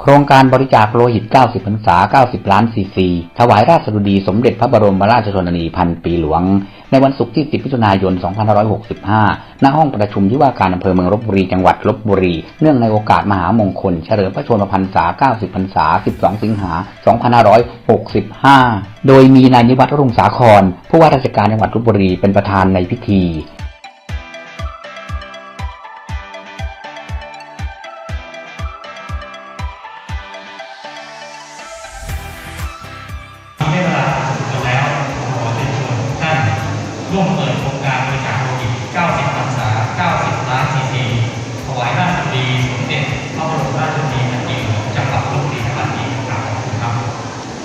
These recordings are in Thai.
โครงการบริจาคโลหิต 90พรรษา 90 ล้านซีซี ถวายราชดุดีสมเด็จพระบรมราชชนนีพันปีหลวง ในวันศุกร์ที่ 10 มิถุนายน 2565 ณ ห้องประชุมที่ว่าการอำเภอเมืองลบบุรี จังหวัดลบบุรี เนื่องในโอกาสมหามงคล เฉลิมพระชนมพรรษา 90 พรรษา 12 สิงหา 2565 โดยมีนายนิวัฒน์รุ่งสาคร ผู้ว่าราชการจังหวัดลบบุรีเป็นประธานในพิธี ร่วมเปิดโครงการบริจาคโลหิต 90พรรษา 90 ล้านซีซีถวายราชบุรีสมเด็จพระบรมราชชนนีพันปีหลวงจังหวัดลบบุรีจังหวัดนี้ครับขอบคุณครับ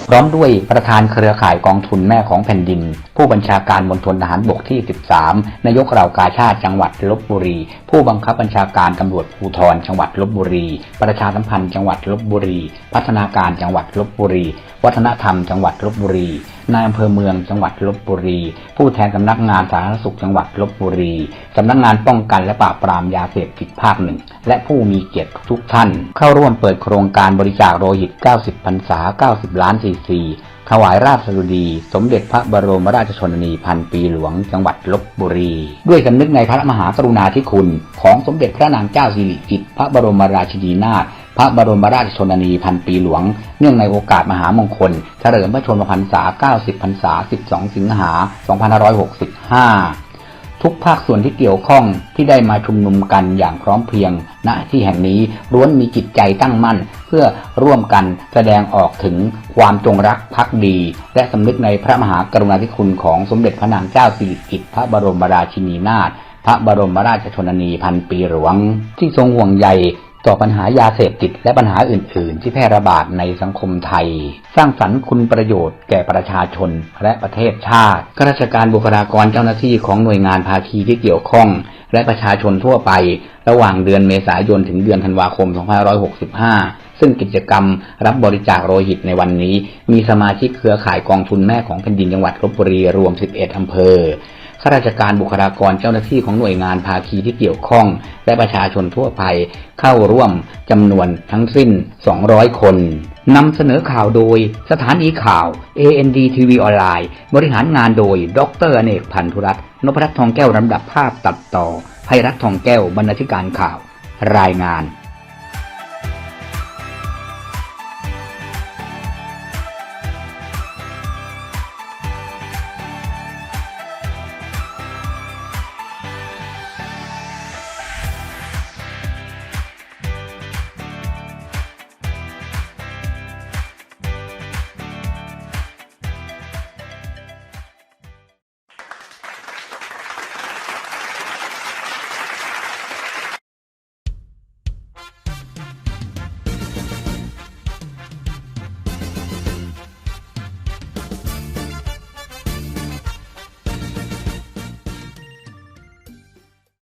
พร้อมด้วยประธานเครือข่ายกองทุนแม่ของแผ่นดิน ผู้บัญชาการมณฑลทหารบกที่ 13 นายกเหล่ากาชาติจังหวัดลบบุรี ผู้บังคับบัญชาการตำรวจภูธรจังหวัดลบบุรี ประชาสัมพันธ์จังหวัดลบบุรี พัฒนาการจังหวัดลบบุรี วัฒนธรรมจังหวัดลบบุรี นายอำเภอเมืองจังหวัดลบบุรี ผู้แทนสำนักงานสาธารณสุขจังหวัดลบบุรีสำนักงานป้องกันและปราบปรามยาเสพติดภาคหนึ่ง และผู้มีเกียรติทุกท่าน เข้าร่วมเปิดโครงการบริจาคโลหิต 90พรรษา 90 ล้านซีซีถวายราชดุดี สมเด็จพระบรมราชชนนีพันปีหลวงจังหวัดลบบุรี ด้วยสำนึกในพระมหากรุณาธิคุณ ของสมเด็จพระนางเจ้าสิริกิติ์พระบรมราชินีนาถ พระบรมราชชนนีพันปีหลวง เนื่องในโอกาสมหามงคล เฉลิมพระชนมพรรษา 90 พรรษา 12 สิงหา 2565 ทุกภาคส่วนที่เกี่ยวข้องที่ได้มาชุมนุมกันอย่างพร้อมเพรียง ณที่แห่งนี้ล้วนมีจิตใจตั้งมั่น เพื่อร่วมกันแสดงออกถึงความจงรักภักดี และสำนึกในพระมหากรุณาธิคุณของสมเด็จพระนางเจ้าสิริกิติ์พระบรมราชินีนาถพระบรมราชชนนีพันปีหลวง ที่ทรงห่วงใย ต่อปัญหายาเสพติดและปัญหาอื่น ๆ ที่แพร่ระบาดในสังคมไทย สร้างสรรค์คุณประโยชน์แก่ประชาชนและประเทศชาติข้าราชการบุคลากรเจ้าหน้าที่ของหน่วยงานภาคีที่เกี่ยวข้อง และประชาชนทั่วไป ระหว่างเดือนเมษายนถึงเดือนธันวาคม 2565 ซึ่งกิจกรรมรับบริจาคโลหิตในวันนี้ มีสมาชิกเครือข่ายกองทุนแม่ของแผ่นดินจังหวัดลบบุรีรวม 11 อำเภอ ข้าราชการบุคลากรเจ้าหน้าที่ของหน่วยงานภาคีที่เกี่ยวข้อง และประชาชนทั่วไปเข้าร่วมจำนวนทั้งสิ้น 200 คนนำเสนอข่าวโดยสถานีข่าว AND TV ออนไลน์ บริหารงานโดย ดรอเนกพันธุรัตน์นพรัตน์ทองแก้วลำดับภาพตัดต่อภัยรัตน์ทองแก้วบรรณาธิการข่าว รายงาน